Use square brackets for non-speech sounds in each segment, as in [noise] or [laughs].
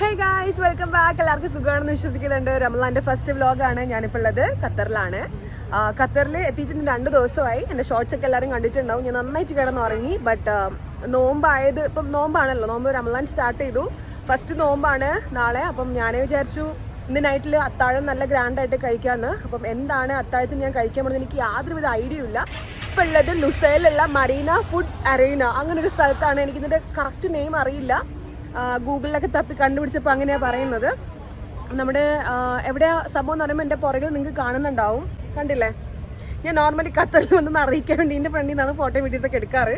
Hey guys welcome back എല്ലാവർക്കും സുഖമാണെന്ന് വിശ്വസിക്കുന്നുണ്ട്. റമലാന്റെ ഫസ്റ്റ് വ്ലോഗാണ് ഞാനിപ്പോൾ ഉള്ളത് ഖത്തറിലാണ്. ഖത്തറിൽ എത്തിച്ചിട്ട് രണ്ട് ദിവസമായി. എന്റെ ഷോർട്സ് ഒക്കെ എല്ലാവരും കണ്ടിട്ടുണ്ടാവും. ഞാൻ നന്നായിട്ട് കിടന്നുറങ്ങി. ബട്ട് നോമ്പായത് ഇപ്പം നോമ്പാണല്ലോ. നോമ്പ് റമലാൻ സ്റ്റാർട്ട് ചെയ്തു. ഫസ്റ്റ് നോമ്പാണ് നാളെ. അപ്പം ഞാൻ വിചാരിച്ചു ഇന്ന് നൈറ്റിൽ അത്താഴം നല്ല ഗ്രാൻഡായിട്ട് കഴിക്കാമെന്ന് അപ്പം എന്താണ് അത്താഴത്തിന് ഞാൻ കഴിക്കാൻ പോകുന്നത് എനിക്ക് യാതൊരുവിധ ഐഡിയ ഇല്ല. ഇപ്പം ഉള്ളത് ലുസൈലുള്ള മറീന ഫുഡ് അറീന അങ്ങനെ ഒരു സ്ഥലത്താണ്. എനിക്കിതിന്റെ കറക്റ്റ് നെയിം അറിയില്ല. ഗൂഗിളിലൊക്കെ തപ്പി കണ്ടുപിടിച്ചപ്പോൾ അങ്ങനെയാണ് പറയുന്നത്. നമ്മുടെ എവിടെയാ സംഭവം എന്ന് പറയുമ്പോൾ എന്റെ പുറകിൽ നിങ്ങൾക്ക് കാണുന്നുണ്ടാവും. കണ്ടില്ലേ? ഞാൻ നോർമലി ഖത്തറിൽ വന്നൊന്ന് അറിയിക്കാൻ വേണ്ടി എന്റെ ഫ്രണ്ടിൽ നിന്നാണ് ഫോട്ടോ വീഡിയോസ് ഒക്കെ എടുക്കാറ്.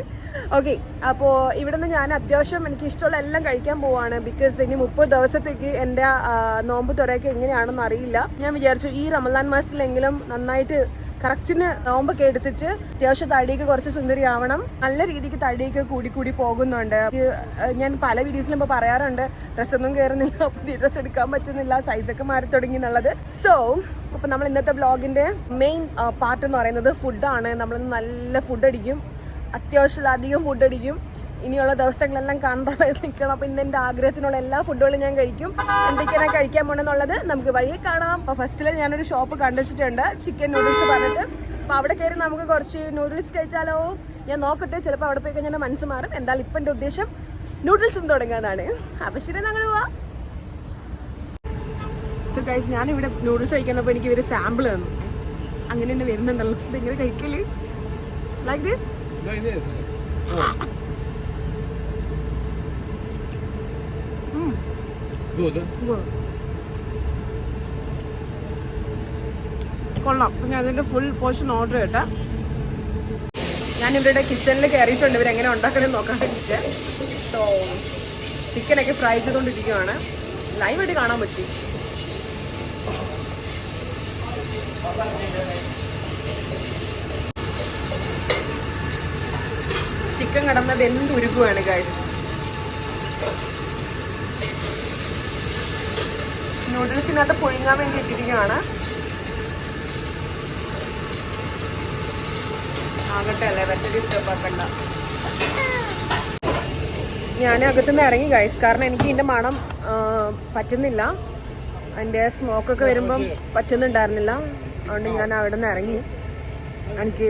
ഓക്കെ അപ്പോൾ ഇവിടെ നിന്ന് ഞാൻ അത്യാവശ്യം എനിക്ക് ഇഷ്ടമുള്ള എല്ലാം കഴിക്കാൻ പോവാണ്. ബിക്കോസ് ഇനി മുപ്പത് ദിവസത്തേക്ക് എന്റെ നോമ്പ് തുറയൊക്കെ എങ്ങനെയാണെന്ന് അറിയില്ല. ഞാൻ വിചാരിച്ചു ഈ റമദാൻ മാസത്തിലെങ്കിലും നന്നായിട്ട് കറക്റ്റിന് നോമ്പൊക്കെ എടുത്തിട്ട് അത്യാവശ്യം തടിയൊക്കെ കുറച്ച് സുന്ദരി ആവണം നല്ല രീതിക്ക് തടിയൊക്കെ കൂടി കൂടി പോകുന്നുണ്ട്. ഞാൻ പല വീഡിയോസിലും ഇപ്പോൾ പറയാറുണ്ട് ഡ്രസ്സൊന്നും കയറുന്നില്ല പുതിയ ഡ്രസ്സ് എടുക്കാൻ പറ്റുന്നില്ല സൈസൊക്കെ മാറി തുടങ്ങി എന്നുള്ളത്. സോ അപ്പൊ നമ്മൾ ഇന്നത്തെ വ്ളോഗിന്റെ മെയിൻ പാർട്ട് എന്ന് പറയുന്നത് ഫുഡാണ് നമ്മൾ നല്ല ഫുഡ് അടിക്കും. അത്യാവശ്യത്തിലധികം ഫുഡ് അടിക്കും. ഇനിയുള്ള ദിവസങ്ങളെല്ലാം കൺട്രോൾ ചെയ്ത് നിൽക്കണം അപ്പം ഇന്ന് എന്റെ ആഗ്രഹത്തിനുള്ള എല്ലാ ഫുഡുകളും ഞാൻ കഴിക്കും. എന്തൊക്കെയാണ് കഴിക്കാൻ പോകണമെന്നുള്ളത് നമുക്ക് വഴിയെ കാണാം. അപ്പോൾ ഫസ്റ്റിൽ ഞാനൊരു ഷോപ്പ് കണ്ടുവച്ചിട്ടുണ്ട്. ചിക്കൻ നൂഡിൽസ് പറഞ്ഞിട്ട്. അപ്പോൾ അവിടെ കയറി നമുക്ക് കുറച്ച് നൂഡിൽസ് കഴിച്ചാലോ? ഞാൻ നോക്കട്ടെ ചിലപ്പോൾ അവിടെ പോയി കഴിഞ്ഞാൽ മനസ്സ് മാറും. എന്തായാലും ഇപ്പം എന്റെ ഉദ്ദേശം നൂഡിൽസും തുടങ്ങാനാണ് അപ്പം ശരി ഞങ്ങൾ പോവാം. സോ ഗൈസ് ഞാനിവിടെ നൂഡിൽസ് കഴിക്കുന്നപ്പോൾ എനിക്ക് ഒരു സാമ്പിൾ തന്നു. അങ്ങനെ തന്നെ വരുന്നുണ്ടല്ലോ. ഇത് ഇങ്ങനെ കഴിക്കൽ ലൈക്ക് ദിസ് കൊള്ളാം. അപ്പം ഞാൻ അതിന്റെ ഫുൾ പോർഷൻ ഓർഡർ ചെയ്യട്ടെ. ഞാൻ ഇവരുടെ കിച്ചണിൽ കയറിയിട്ടുണ്ട് ഇവരെങ്ങനെ ഉണ്ടാക്കണം നോക്കാൻ കിച്ചൺ സോ ചിക്കനൊക്കെ ഫ്രൈ ചെയ്തുകൊണ്ടിരിക്കുകയാണ് ലൈവായിട്ട് കാണാൻ പറ്റി. ചിക്കൻ കിടന്ന് വെന്തുരുക്കുവാണ് ഗൈസ് നൂഡിൽസിനകത്ത് പുഴുങ്ങാൻ വേണ്ടി ഇട്ടിരിക്കുകയാണ് ആകട്ടെ അല്ലേ? വെറ്റ ഡിസ്റ്റർബ് ആക്കണ്ട ഞാൻ അകത്തുനിന്ന് ഇറങ്ങി ഗൈസ് കാരണം എനിക്ക് ഇതിന്റെ മണം പറ്റുന്നില്ല. പറ്റുന്നില്ല അതിന്റെ സ്മോക്കൊക്കെ വരുമ്പം പറ്റുന്നുണ്ടായിരുന്നില്ല. അതുകൊണ്ട് ഞാൻ അവിടെ നിന്ന് ഇറങ്ങി. എനിക്ക്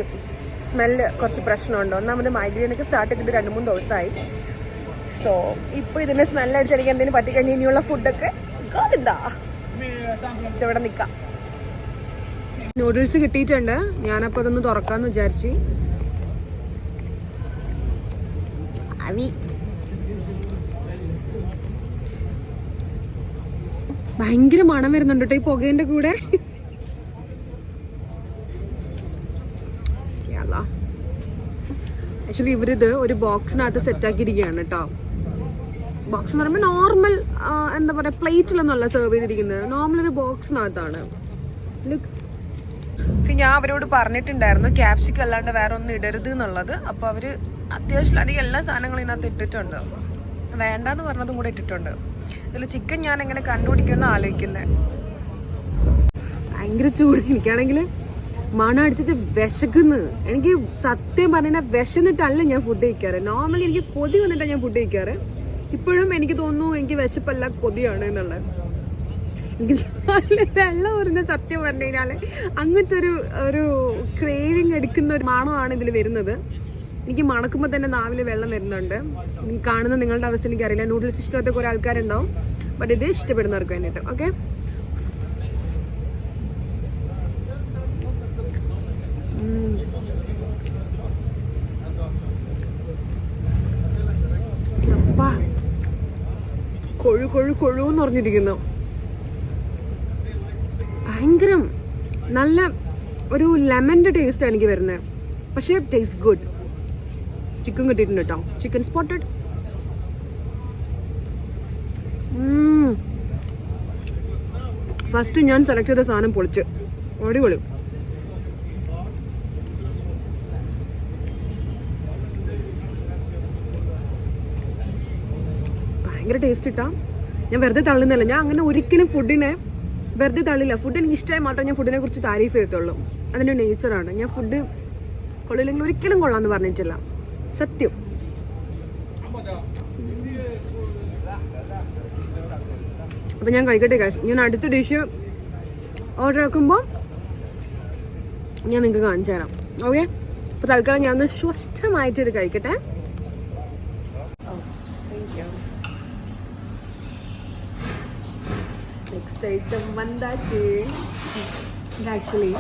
സ്മെല്ല് കുറച്ച് പ്രശ്നമുണ്ട്. ഒന്നാമത് മൈഗ്രെയിനൊക്കെ സ്റ്റാർട്ട് ചെയ്തിട്ട് രണ്ട് മൂന്ന് ദിവസമായി. സോ ഇപ്പോൾ ഇതിന്റെ സ്മെല്ലടിച്ചടിക്കാൻ എന്തെങ്കിലും പറ്റിക്കഴിഞ്ഞാൽ ഇനിയുള്ള ഫുഡൊക്കെ ഇവിടെ നിൽക്കാം നൂഡിൽസ് കിട്ടിയിട്ടുണ്ട്. ഞാനപ്പോൾ അതൊന്ന് തുറക്കാന്ന് വിചാരിച്ച്. ഭയങ്കര മണം വരുന്നുണ്ട് കേട്ടോ ഈ പുകേന്റെ കൂടെ. ആക്ച്വലി ഇവരിത് ഒരു ബോക്സിനകത്ത് സെറ്റ് ആക്കിയിരിക്കുകയാണ് കേട്ടോ ബോക്സ് എന്ന് പറയുമ്പോൾ നോർമൽ എന്താ പറയുക പ്ലേറ്റിലൊന്നുമല്ല സെർവ് ചെയ്തിരിക്കുന്നത്. നോർമൽ ഒരു ബോക്സിനകത്താണ് ലുക്ക് സി ഞാൻ അവരോട് പറഞ്ഞിട്ടുണ്ടായിരുന്നു ക്യാപ്സിക്കം അല്ലാണ്ട് വേറെ ഒന്നും ഇടരുത് എന്നുള്ളത്. അപ്പോൾ അവർ അത്യാവശ്യം അധികം എല്ലാ സാധനങ്ങളും ഇതിനകത്ത് ഇട്ടിട്ടുണ്ട്. വേണ്ടെന്ന് പറഞ്ഞതും കൂടെ ഇട്ടിട്ടുണ്ട്. ഇതിൽ ചിക്കൻ ഞാൻ എങ്ങനെ കണ്ടുപിടിക്കുമെന്ന് ആലോചിക്കുന്നത് ഭയങ്കര ചൂട്. എനിക്കാണെങ്കിൽ മണം അടിച്ചിട്ട് വിശക്കുന്നു. എനിക്ക് സത്യം പറഞ്ഞാൽ വിശന്നിട്ടല്ല ഞാൻ ഫുഡ് കഴിക്കാറ്. നോർമലി എനിക്ക് കൊതി വന്നിട്ടാണ് ഞാൻ ഫുഡ് കഴിക്കാറ്. ഇപ്പോഴും എനിക്ക് തോന്നുന്നു എനിക്ക് വിശപ്പല്ല കൊതിയാണ് എന്നുള്ളത്. എനിക്ക് വെള്ളം വരുന്ന സത്യം പറഞ്ഞു കഴിഞ്ഞാൽ അങ്ങനത്തെ ഒരു ഒരു ക്രേവിങ് എടുക്കുന്ന ഒരു മണമാണ് ഇതിൽ വരുന്നത്. എനിക്ക് മണക്കുമ്പോൾ തന്നെ നാവിൽ വെള്ളം വരുന്നുണ്ട്. കാണുന്ന നിങ്ങളുടെ അവസ്ഥ എനിക്കറിയില്ല. നൂഡിൽസ് ഇഷ്ടമൊക്കെ കുറെ ആൾക്കാരുണ്ടാവും ബട്ട് ഇത് ഇഷ്ടപ്പെടുന്നവർക്ക് വേണ്ടിയിട്ട് ഓക്കെ അപ്പാ കൊഴു കൊഴു എന്ന് പറഞ്ഞിരിക്കുന്നു ഭയങ്കര നല്ല ഒരു ലെമന്റെ ടേസ്റ്റാണ് എനിക്ക് വരുന്നത്. പക്ഷേ ടേസ്റ്റ് ഗുഡ് ചിക്കൻ കിട്ടിയിട്ടുണ്ട് കേട്ടോ. ചിക്കൻ സ്പോട്ടഡ് ഫസ്റ്റ് ഞാൻ സെലക്ട് ചെയ്ത സാധനം പൊളിച്ച്. അടിപൊളി. ഭയങ്കര ടേസ്റ്റ് ഇട്ടാ. ഞാൻ വെറുതെ തള്ളുന്നില്ല ഞാൻ അങ്ങനെ ഒരിക്കലും ഫുഡിനെ വെറുതെ തള്ളില്ല. ഫുഡ് എനിക്ക് ഇഷ്ടമായി മാത്രമേ ഞാൻ ഫുഡിനെ കുറിച്ച് താരീഫ് ചെയ്യത്തുള്ളൂ. അതിന്റെ നേച്ചറാണ് ഞാൻ ഫുഡ് കൊള്ളില്ലെങ്കിൽ ഒരിക്കലും കൊള്ളാന്ന് പറഞ്ഞിട്ടില്ല. സത്യം. അപ്പൊ ഞാൻ കഴിക്കട്ടെ കാശ് ഞാൻ അടുത്ത ഡിഷ് ഓർഡർ ആക്കുമ്പോൾ ഞാൻ നിങ്ങൾക്ക് കാണിച്ചു തരാം. ഓക്കെ അപ്പൊ തൽക്കാലം ഞാൻ സ്വസ്ഥമായിട്ട് ഇത് കഴിക്കട്ടെ. നെക്സ്റ്റ് ഐറ്റം വന്താച്ച് ഇത് ആക്ച്വലി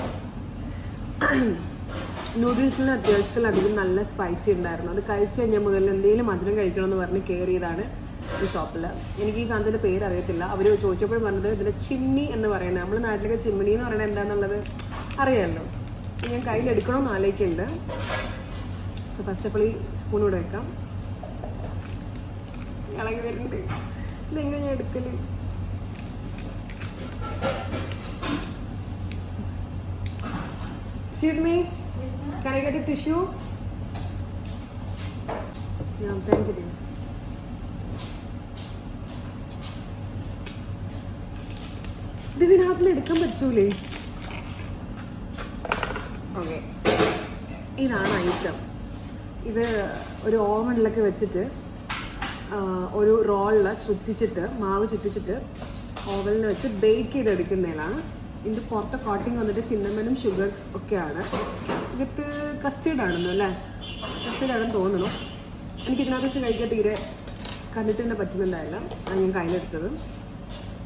നൂഡിൽസിന് അത്യാവശ്യത്തിലധികം നല്ല സ്പൈസി ഉണ്ടായിരുന്നു. അത് കഴിച്ചു കഴിഞ്ഞാൽ മുതൽ എന്തെങ്കിലും മധുരം കഴിക്കണമെന്ന് പറഞ്ഞ് കയറിയതാണ് ഈ ഷോപ്പിൽ എനിക്ക് ഈ സാധനത്തിന്റെ പേര് അറിയത്തില്ല. അവർ ചോദിച്ചപ്പോഴും പറഞ്ഞത് ഇതിന്റെ ചിമ്മി എന്ന് പറയുന്നത്. നമ്മൾ നാട്ടിലൊക്കെ ചിമ്മിണി എന്ന് പറയുന്നത് എന്താണെന്നുള്ളത് അറിയാമല്ലോ ഞാൻ കയ്യിലെടുക്കണമെന്ന് ആലോചിക്കുന്നുണ്ട് സോ ഫസ്റ്റ് ഓഫ് ഓൾ ഈ സ്പൂൺ ഇവിടെ വെക്കാം. ഇളകി വരുന്നുണ്ട്. ഇതെങ്ങനെ ഞാൻ എടുക്കൽ? Excuse me, can I get a tissue? Yeah, thank you. ഇത് ഇതിനകത്ത് എടുക്കാൻ പറ്റൂലേ ഓക്കെ ഇതാണ് ഐറ്റം ഇത് ഒരു ഓവനിലൊക്കെ വെച്ചിട്ട് ഒരു റോളിൽ ചുറ്റിച്ചിട്ട് മാവ് ചുറ്റിച്ചിട്ട് ഓവനിൽ വെച്ച് ബേക്ക് ചെയ്തെടുക്കുന്നതിലാണ്. ഇതിന്റെ പുറത്തെ കോട്ടിങ് വന്നിട്ട് സിന്നമനും ഷുഗർ ഒക്കെയാണ്. ഇതിട്ട് കസ്റ്റേർഡ് ആണെന്നോ അല്ലേ? കസ്റ്റേർഡ് ആണെന്ന് തോന്നുന്നു എനിക്ക് ഇതിനകത്ത് വെച്ച് കഴിക്കാൻ തീരെ കണ്ടിട്ട് തന്നെ പറ്റുന്നുണ്ടായില്ല. അത് ഞാൻ കയ്യിലെടുത്തത്.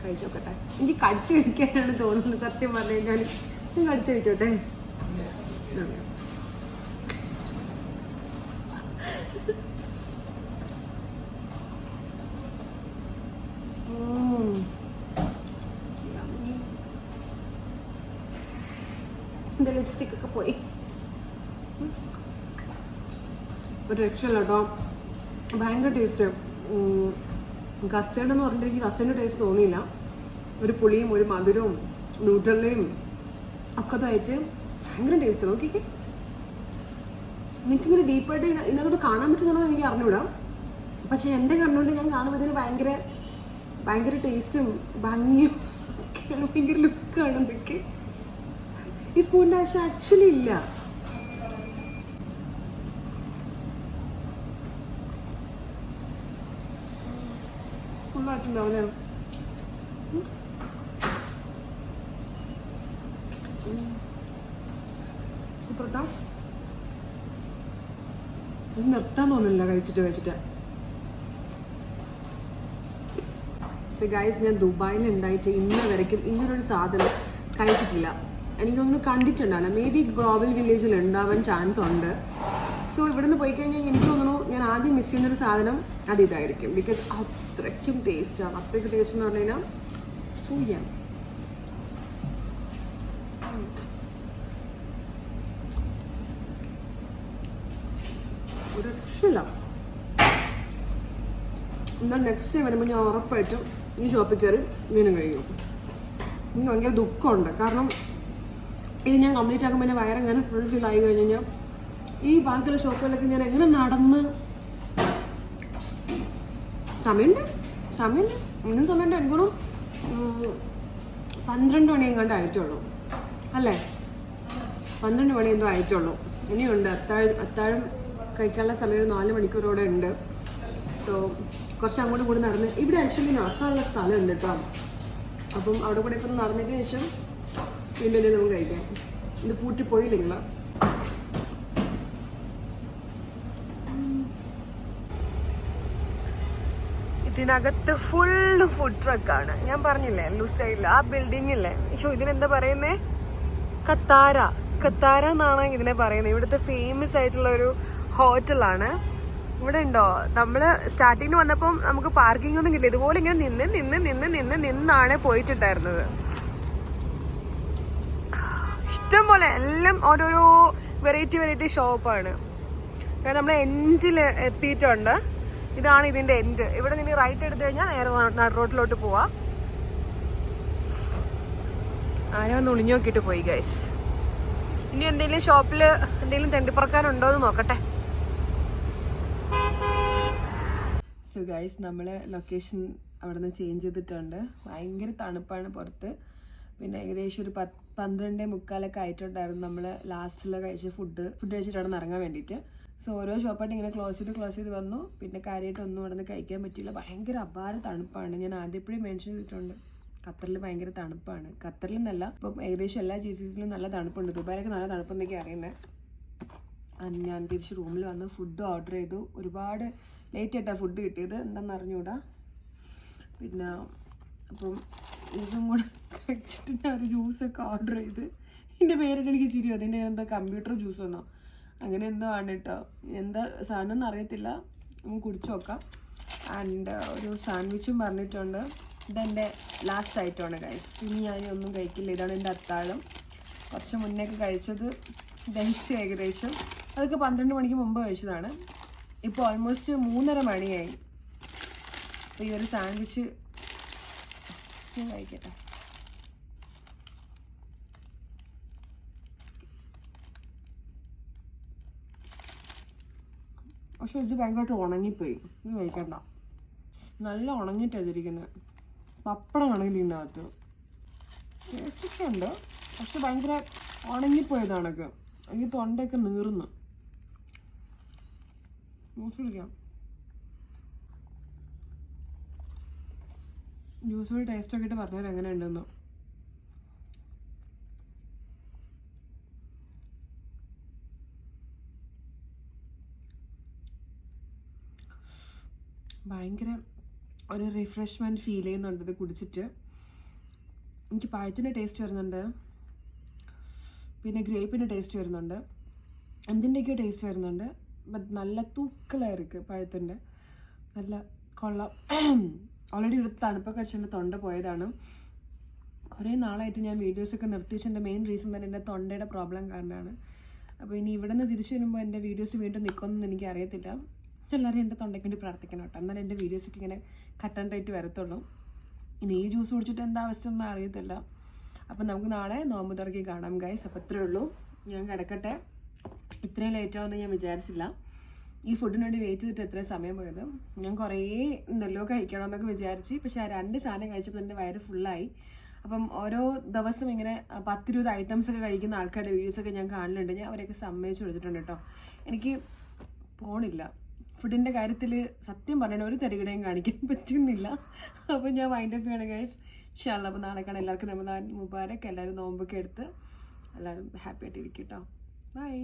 കഴിച്ചു നോക്കട്ടെ. എനിക്ക് കടിച്ചു കഴിക്കാനാണ് തോന്നുന്നത്. സത്യം പറഞ്ഞു കഴിഞ്ഞാൽ ഞാൻ കടിച്ചു കഴിച്ചോട്ടെ ഓക്കെ Mm. Yummy. എന്റെ ലിപ്സ്റ്റിക് ഒക്കെ പോയി. ഒരു രക്ഷയില്ല കേട്ടോ. ഭയങ്കര ടേസ്റ്റ് കസ്റ്റേർഡ് എന്ന് പറഞ്ഞിട്ട് എനിക്ക് കസ്റ്റേർഡ് ടേസ്റ്റ് തോന്നിയില്ല. ഒരു പുളിയും ഒരു മധുരവും ന്യൂട്രലയും ഒക്കെ തയ്ച്ച് ഭയങ്കര ടേസ്റ്റ് നോക്കിക്കേ. എനിക്കിങ്ങനെ ഡീപ്പായിട്ട് ഇതിനകത്തോട് കാണാൻ പറ്റുന്നതെന്ന് എനിക്ക് അറിഞ്ഞൂടാ. പക്ഷെ എന്റെ കണ്ണുകൊണ്ട് ഞാൻ കാണുമ്പോൾ ഇതിന് ഭയങ്കര ഭയങ്കര ടേസ്റ്റും ഭംഗിയും ഭയങ്കര ലുക്കാണ് ഇതൊക്കെ. ഈ സ്പൂണിന്റെ ആവശ്യം ആക്ച്വലി ഇല്ല. നിർത്താൻ തോന്നില്ല കഴിച്ചിട്ട് കഴിച്ചിട്ട്. സോ ഗൈസ് ഞാൻ ദുബായിൽ ഉണ്ടായിട്ട് ഇന്ന് വരയ്ക്കും ഇങ്ങനൊരു സാധനം കഴിച്ചിട്ടില്ല. എനിക്കൊന്നും കണ്ടിട്ടുണ്ടാവില്ല മേ ബി ഗ്ലോബൽ വില്ലേജിൽ ഉണ്ടാവാൻ ചാൻസ് ഉണ്ട്. സോ ഇവിടുന്ന് പോയി കഴിഞ്ഞാൽ എനിക്ക് തോന്നുന്നു ഞാൻ ആദ്യം മിസ് ചെയ്യുന്നൊരു സാധനം അത് ഇതായിരിക്കും. ബിക്കോസ് അത്രയ്ക്കും ടേസ്റ്റാണ് അത്രയ്ക്ക് ടേസ്റ്റ് എന്ന് പറഞ്ഞു കഴിഞ്ഞാൽ സൂര്യ. ഒരു രക്ഷയില്ല എന്നാൽ നെക്സ്റ്റ് ടൈം വരുമ്പോൾ ഞാൻ ഉറപ്പായിട്ടും ഈ ഷോപ്പിൽ കയറി മീനും കഴിക്കും. എനിക്ക് ഭയങ്കര ദുഃഖമുണ്ട്. കാരണം ഇത് ഞാൻ കംപ്ലീറ്റ് ആക്കുമ്പോൾ എന്റെ വയറെങ്ങനെ ഫുൾ ഫിൽ ആയി കഴിഞ്ഞ് കഴിഞ്ഞാൽ ഈ ബാക്കിയുള്ള ഷോപ്പുകളിലൊക്കെ ഞാൻ എങ്ങനെ നടന്ന്? സമയമുണ്ട്. സമയമുണ്ട് ഇന്നും സമയമുണ്ട് എനിക്കൊന്നും പന്ത്രണ്ട് മണി എങ്ങാണ്ട് ആയിട്ടുള്ളൂ. അല്ലേ? പന്ത്രണ്ട് മണി എന്തോ ആയിട്ടുള്ളൂ. ഇനിയുണ്ട്. അത്താഴം അത്താഴം കഴിക്കാനുള്ള സമയം ഒരു നാല് മണിക്കൂറോടെ ഉണ്ട്. സോ കുറച്ച് അങ്ങോട്ടും കൂടി നടന്ന് ഇവിടെ ആക്ച്വലി നടക്കാനുള്ള സ്ഥലമുണ്ട് കേട്ടോ. അപ്പം അവിടെ കൂടെ ഒക്കെ നടന്നതിന് ശേഷം വീണ്ടും തന്നെ നമുക്ക് കഴിക്കാം. ഇത് പോയി നിങ്ങൾ ഇതിനകത്ത് ഫുള്ള് ഫുഡ് ട്രക്കാണ് ഞാൻ പറഞ്ഞില്ലേ ലൂസൈഡിൽ ആ ബിൽഡിംഗ് ഇല്ലേ ഷോ ഇതിനെന്താ പറയുന്നേ? കത്താര കത്താര എന്നാണ് ഇതിനെ പറയുന്നത്. ഇവിടുത്തെ ഫേമസ് ആയിട്ടുള്ള ഒരു ഹോട്ടലാണ് ഇവിടെ ഉണ്ടോ? നമ്മൾ സ്റ്റാർട്ടിങ് വന്നപ്പം നമുക്ക് പാർക്കിംഗ് ഒന്നും കിട്ടില്ല ഇതുപോലെ ഇങ്ങനെ നിന്ന് നിന്ന് നിന്ന് നിന്ന് നിന്നാണ് പോയിട്ടുണ്ടായിരുന്നത്. ഇഷ്ടം പോലെ എല്ലാം ഓരോരോ വെറൈറ്റി വെറൈറ്റി ഷോപ്പാണ് കാരണം നമ്മൾ എൻഡിൽ എത്തിയിട്ടുണ്ട്. ഇതാണ് ഇതിന്റെ എൻഡ് ഇവിടെ നിന്ന് റൈറ്റ് എടുത്തു കഴിഞ്ഞാൽ നേരെ നാട് റോഡിലോട്ട് പോവാം. ആരോ ഒന്ന് ഒളിഞ്ഞു നോക്കിയിട്ട് പോയി ഗൈസ് ഇനി എന്തെങ്കിലും ഷോപ്പിൽ എന്തെങ്കിലും തെണ്ടിപ്പറക്കാനുണ്ടോ എന്ന് നോക്കട്ടെ. സോ ഗൈസ് നമ്മൾ ലൊക്കേഷൻ അവിടെ നിന്ന് ചേഞ്ച് ചെയ്തിട്ടുണ്ട്. ഭയങ്കര തണുപ്പാണ് പുറത്ത്. പിന്നെ ഏകദേശം ഒരു പത്ത് പന്ത്രണ്ട് മുക്കാലൊക്കെ ആയിട്ടുണ്ടായിരുന്നു നമ്മൾ ലാസ്റ്റിൽ കഴിച്ച ഫുഡ് ഫുഡ് കഴിച്ചിട്ടാണ് ഇറങ്ങാൻ വേണ്ടിയിട്ട്. സോ ഓരോ ഷോപ്പായിട്ട് ഇങ്ങനെ ക്ലോസ് ചെയ്ത് ക്ലോസ് ചെയ്ത് വന്നു. പിന്നെ കാര്യമായിട്ടൊന്നും അവിടെ നിന്ന് കഴിക്കാൻ പറ്റിയില്ല. ഭയങ്കര അപാര തണുപ്പാണ്. ഞാൻ ആദ്യം എപ്പോഴും മെൻഷൻ ചെയ്തിട്ടുണ്ട്. ഖത്തറിൽ ഭയങ്കര തണുപ്പാണ്. ഖത്തറിൽ നിന്നല്ല ഇപ്പം ഏകദേശം എല്ലാ ജി നല്ല തണുപ്പുണ്ട്. ദുബായിലൊക്കെ നല്ല തണുപ്പെന്നൊക്കെ അറിയുന്നത് ഞാൻ തിരിച്ച് റൂമിൽ വന്ന് ഫുഡ് ഓർഡർ ചെയ്തു. ഒരുപാട് ലേറ്റ് ആയിട്ടാണ് ഫുഡ് കിട്ടിയത്. എന്താണെന്ന് അറിഞ്ഞൂടാ. പിന്നെ അപ്പം ഇതും കൂടെ കഴിച്ചിട്ട് ഞാൻ ഒരു ജ്യൂസൊക്കെ ഓർഡർ ചെയ്ത്. എന്റെ പേരിട്ട് എനിക്ക് ചിരി അതിന്റെ എന്താ കമ്പ്യൂട്ടർ ജ്യൂസ് വന്നോ അങ്ങനെ എന്തോ ആണ് കേട്ടോ എന്താ സാധനം ഒന്നും അറിയത്തില്ല. നമുക്ക് കുടിച്ചു നോക്കാം. ആൻഡ് ഒരു സാൻഡ്വിച്ചും പറഞ്ഞിട്ടുണ്ട്. ഇതെന്റെ ലാസ്റ്റ് ഐറ്റമാണ് കഴിച്ചത് ഇനി ഞാൻ ഒന്നും കഴിക്കില്ല. ഇതാണ് എന്റെ അത്താഴം. കുറച്ച് മുന്നേ ഒക്കെ കഴിച്ചത് ദഹിച്ചു ഏകദേശം. അതൊക്കെ പന്ത്രണ്ട് മണിക്ക് മുമ്പ് കഴിച്ചതാണ്. ഇപ്പോൾ ഓൾമോസ്റ്റ് മൂന്നര മണിയായി. അപ്പോൾ ഈ ഒരു സാൻഡ്വിച്ച് ഞാൻ കഴിക്കട്ടെ. പക്ഷെ ഇത് ഭയങ്കരമായിട്ട് ഉണങ്ങിപ്പോയി. ഇത് കഴിക്കണ്ട. നല്ല ഉണങ്ങിയിട്ടാണ് ഇതിരിക്കുന്നത് പപ്പടം ആണെങ്കിൽ ഇതിനകത്ത്. ടേസ്റ്റൊക്കെ ഉണ്ട് പക്ഷെ ഭയങ്കര ഉണങ്ങിപ്പോയതാണൊക്കെ. എനിക്ക് തൊണ്ടയൊക്കെ നീറുന്നു. ജ്യൂസ് കുടിക്കാം. ജ്യൂസോട് ടേസ്റ്റൊക്കെ ഇട്ട് പറഞ്ഞാൽ എങ്ങനെ ഉണ്ടെന്ന് ഭയങ്കര ഒരു റിഫ്രഷ്മെന്റ് ഫീൽ ചെയ്യുന്നുണ്ട് ഇത് കുടിച്ചിട്ട്. എനിക്ക് പഴത്തിന്റെ ടേസ്റ്റ് വരുന്നുണ്ട്. പിന്നെ ഗ്രേപ്പിന്റെ ടേസ്റ്റ് വരുന്നുണ്ട്. എന്തിന്റെയൊക്കെയോ ടേസ്റ്റ് വരുന്നുണ്ട്. ബട്ട് നല്ല തൂക്കലായിരിക്കും പഴത്തിന്റെ. നല്ല കൊള്ളാം. ഓൾറെഡി ഇവിടുത്തെ തണുപ്പൊക്കെ അടിച്ചെന്റെ തൊണ്ട പോയതാണ്. കുറേ നാളായിട്ട് ഞാൻ വീഡിയോസൊക്കെ നിർത്തിച്ചതിന്റെ മെയിൻ റീസൺ തന്നെ എന്റെ തൊണ്ടയുടെ പ്രോബ്ലം കാരണമാണ്. അപ്പോൾ ഇനി ഇവിടെ നിന്ന് തിരിച്ചു വരുമ്പോൾ എന്റെ വീഡിയോസ് വീണ്ടും നിൽക്കുമെന്ന് എനിക്ക് അറിയത്തില്ല എല്ലാവരും എന്റെ തൊണ്ടയ്ക്ക് വേണ്ടി പ്രാർത്ഥിക്കണം കേട്ടോ. എന്നാലും എന്റെ വീഡിയോസൊക്കെ ഇങ്ങനെ കട്ട് ആൻഡ് റൈറ്റ് വരത്തുള്ളൂ. ഇനി ഈ ജ്യൂസ് കുടിച്ചിട്ട് എന്താ അവസ്ഥ ഒന്നും അറിയത്തില്ല. അപ്പം നമുക്ക് നാളെ നോമ്പ് തുറക്കി കാണാം ഗൈസ് അപ്പം ഇത്രയേ ഉള്ളൂ. ഞാൻ കിടക്കട്ടെ. ഇത്രയും ലേറ്റ് ആവുമെന്ന് ഞാൻ വിചാരിച്ചില്ല. ഈ ഫുഡിന് വേണ്ടി വെയിറ്റ് ചെയ്തിട്ട് എത്ര സമയം പോയത്. ഞാൻ കുറേ എന്തെല്ലോ കഴിക്കണം എന്നൊക്കെ വിചാരിച്ച് പക്ഷേ ആ രണ്ട് സാധനം കഴിച്ചപ്പോൾ എന്റെ വയറ് ഫുള്ളായി അപ്പം ഓരോ ദിവസം ഇങ്ങനെ പത്തിരുപത് ഐറ്റംസ് ഒക്കെ കഴിക്കുന്ന ആൾക്കാരുടെ വീഡിയോസൊക്കെ ഞാൻ കാണലുണ്ട്. ഞാൻ അവരെയൊക്കെ സമ്മതിച്ചു കൊടുത്തിട്ടുണ്ട് കേട്ടോ. എനിക്ക് പോണില്ല. ഫുഡിന്റെ കാര്യത്തിൽ സത്യം പറഞ്ഞാൽ ഒരു തരികിടയും കാണിക്കാൻ [laughs] പറ്റുന്നില്ല. അപ്പോൾ ഞാൻ വൈൻഡ് അപ്പ് ചെയ്യണം ഗൈസ് ഷാള അപ്പോൾ നാളെ കാണാം എല്ലാവർക്കും റമദാൻ മുബാരക്ക് എല്ലാവരും നോമ്പൊക്കെ എടുത്ത് എല്ലാവരും ഹാപ്പി ആയിട്ട് ഇരിക്കും കേട്ടോ ബൈ